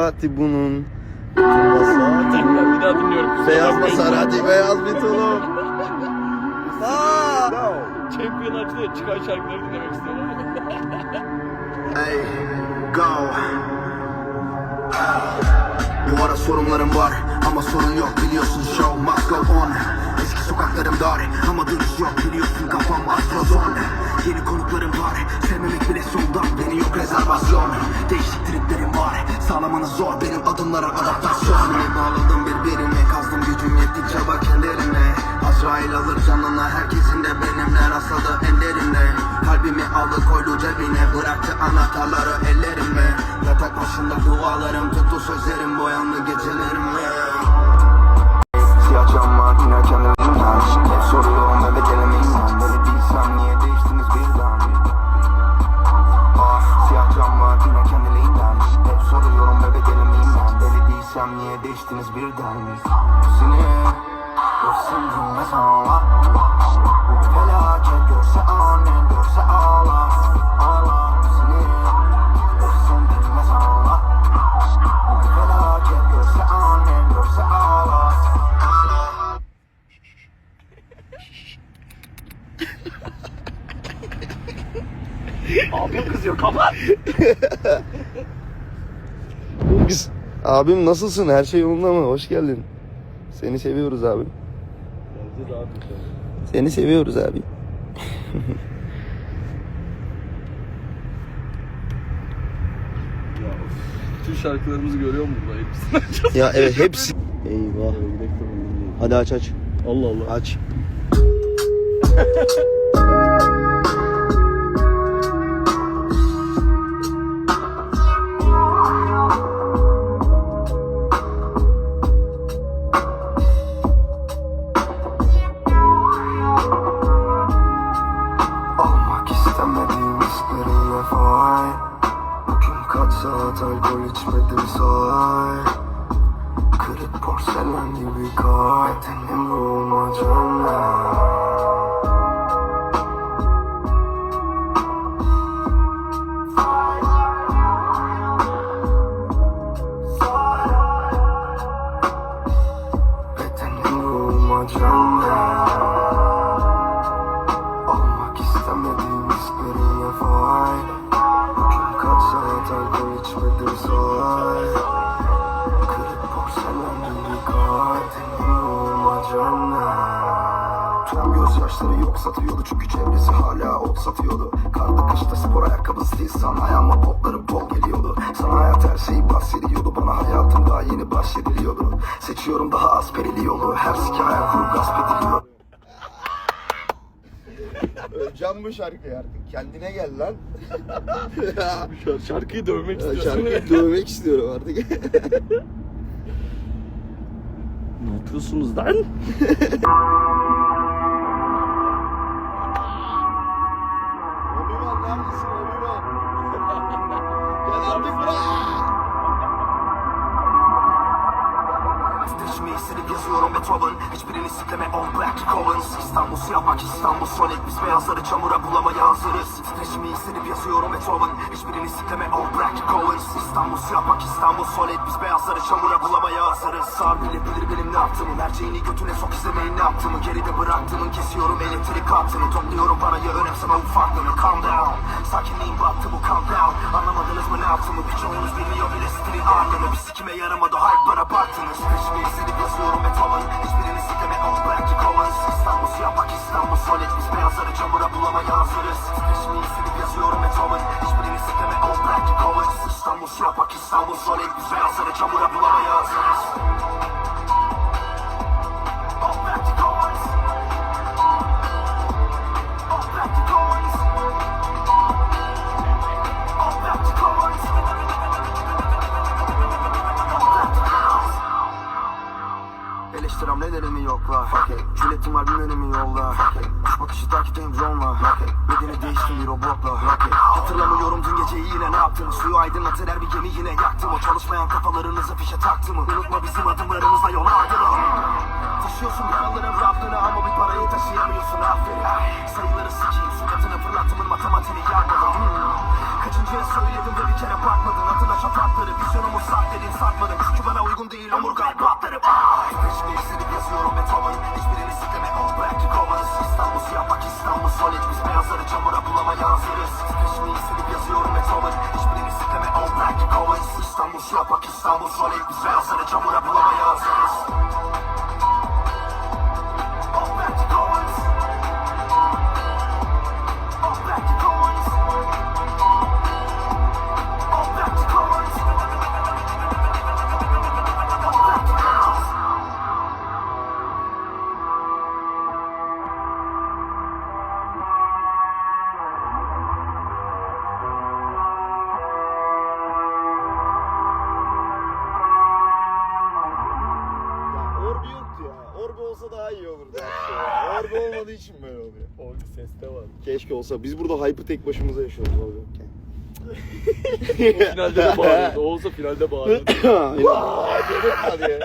Maserati bunun. Bir daha dinliyorum. Beyaz. Maserati, beyaz bir tulum. Aa! Champion açtı. Çıkan şarkıları dinlemek istiyorum. Hey, go. Bu ara sorunlarım var ama sorun yok. Biliyorsun show must go on. Eski sokaklarım dar ama dönüş yok. Biliyorsun kafam astrodon Yeni konuklarım var sevmemek bile sondan beni yok rezervasyon. Değişik triplerim var sağlamanı zor. Benim adımlara adaptasyon. Bağladım birbirine kazdım gücüm yettikçe bak ellerine Azrail alır canına herkesin de benimle rastladı ellerimle Kalbimi aldı koydu cebine bıraktı anahtarları ellerimle Yatak başında dualarım tuttu sözlerim boyandı gecelerimle. Siyah camlar yine kendiliğinden Hep soruyorum eve gelemeysen Deli değilsem niye değiştiniz birden? Ah siyah camlar yine kendiliğinden. Hep soruyorum eve gelemeysen Deli değilsem niye değiştiniz birden? Seni Görsen bilmez ağlar. Felaket görse annen görse ağlar. Ağlar abim nasılsın? Her şey yolunda mı? Hoş geldin. Seni seviyoruz abi. Seni seviyoruz abi. Bütün şarkılarımızı görüyor musun burada? Hepsini. Ya evet hepsi. Eyvah. Hadi aç aç. Allah Allah. Aç. porselen gibi kay Bedenim ruhuma canlı yok satıyordu çünkü çevresi hala ot satıyordu Karda kışta spor ayakkabısı değil sana ayağıma botları bol geliyordu Sana hayat her şeyi bahsediyordu bana hayatım daha yeni bahsediliyordu Seçiyorum daha az perili yolu her hikaye vurup gasp ediliyor Öleceğim bu şarkıyı artık. Kendine gel lan. Şar- Şarkıyı dövmek istiyorsun. Şarkıyı dövmek istiyorum artık. Ne yapıyorsunuz lan? yazıyorum Beethoven Hiçbirini sikleme all black Collins İstanbul siyah bak İstanbul. Solid Biz beyazları çamura bulamaya hazırız. Streçimi silip yazıyorum Beethoven Hiçbirini sikleme all black Collins İstanbul siyah bak İstanbul. Solid Biz beyazları çamura bulamaya hazırız. Sağ bile bilir benim ne yaptığımı Merceğini götüne sok izlemeyin ne yaptığımı. Geride bıraktığımın kesiyorum elektrik hattını Topluyorum. Parayı önemseme ufaklığını Calm down. Sakinliğin battı bu calm down. Anlamadınız mı ne yaptığımı? Birçoğunuz bilmiyor bile stilin anlamı Bir sikime yaramadı hype para baktınız Peşmeyi silip İstanbul solid Biz beyazları çamura bulamaya hazırız. Silip yazıyorum Beethoven Hiçbirini sikleme black Collins İstanbul siyah bak İstanbul solid Biz beyazları çamura bulamaya hazırız Eleştirem nelerimi yokla Cületim var bir önemi yolla Kuş bakışı takipteyim drone'la Bedeni değiştim bir robotla Hatırlamıyorum dün gece yine ne yaptığımı. Suyu aydınlatır her bir gemi yine yaktım O çalışmayan kafalarınızı fişe taktım Unutma bizim adımlarımızla yol ardırım taşıyorsun paraların raftını ama bir parayı taşıyamıyorsun. Aferin. Sayıları sikeyim suratını fırlattımın matematiğini yarmadım hmm. Kaçıncıya söyledim ve bir kere bakmadın? Adına şafakları vizyonumu sat dedin satmadım Uygun değil omurgayı patlarım Peşmeyi silip yazıyorum betonun Hiçbirini sikleme. All black covers İstanbul siyah bak İstanbul. Solid Biz beyazları çamura bulamaya hazırız Peşmeyi silip yazıyorum betonun Hiçbirini sikleme. All black covers İstanbul siyah bak İstanbul. Solid Biz beyazları çamura bulamaya hazırız Orbi olsa daha iyi olurdu. Ya. Orbi olmadığı için böyle oluyor. Orada ses de var. Keşke olsa. Biz burada hype'ı tek başımıza yaşıyoruz yokken. Finalde de bağırıyordu. O olsa finalde bağırıyordu. Hadi.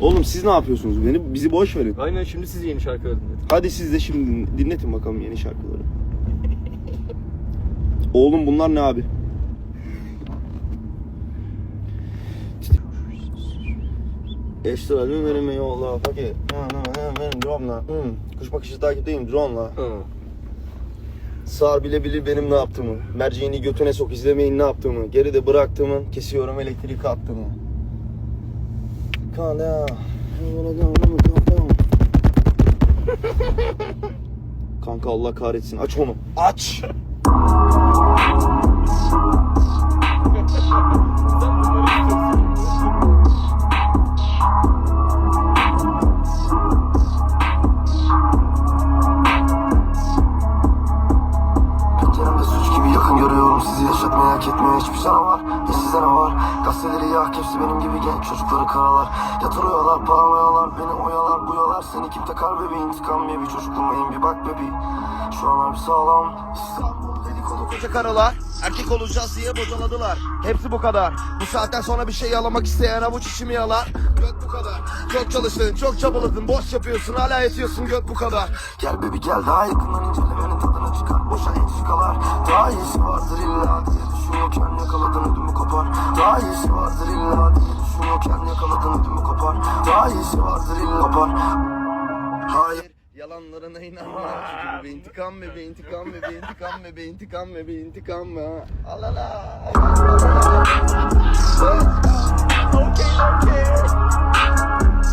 Oğlum siz ne yapıyorsunuz? Beni bizi boş verin. Aynen şimdi siz yeni şarkılar dinledim. Hadi siz de şimdi dinletin bakalım yeni şarkıları. Oğlum bunlar ne abi? Ekstra verimi yolla paket. Benim drone'la. Kuş bakışı takipteyim drone'la. Hı. Sağır bile bilir benim ne yaptığımı. Merceğini götüne sok izlemeyin ne yaptığımı. Geride bıraktığımın kesiyorum elektrik attığımı. Down. Kanka Allah kahretsin aç onu. Aç. yak hepsi benim gibi genç çocukları karalar Yatırıyorlar paranoyalar beni oyalar buyalar Seni kim takar bebi intikam ye bir çocukluğuma bir bak bebi Şu anlar bir sağlam. İstanbul dedikodu Koca karılar erkek olacağız diye bocaladılar. Hepsi bu kadar. Bu saatten sonra bir şey yalamak isteyen avuç içimi yalar. Göt bu kadar. Çok çalıştın, çok çabaladın, boş yapıyorsun, hala yetiyorsun göt bu kadar. Gel bebi gel. Daha yakından incelemenin tadını çıkar. Boşa entrikalar Daha iyisi vardır illa düşünüyorken yakaladın ödümü kopar. Daha iyisi vardır illa diye düşünüyorken yakaladın ödümü kopar. Daha iyisi vardır illa kopar. Hayır. Yalanlarına inanma. Çünkü intikam ve bir intikam ve bir intikam ve bir intikam ve intikam ve alala. Okay, okay.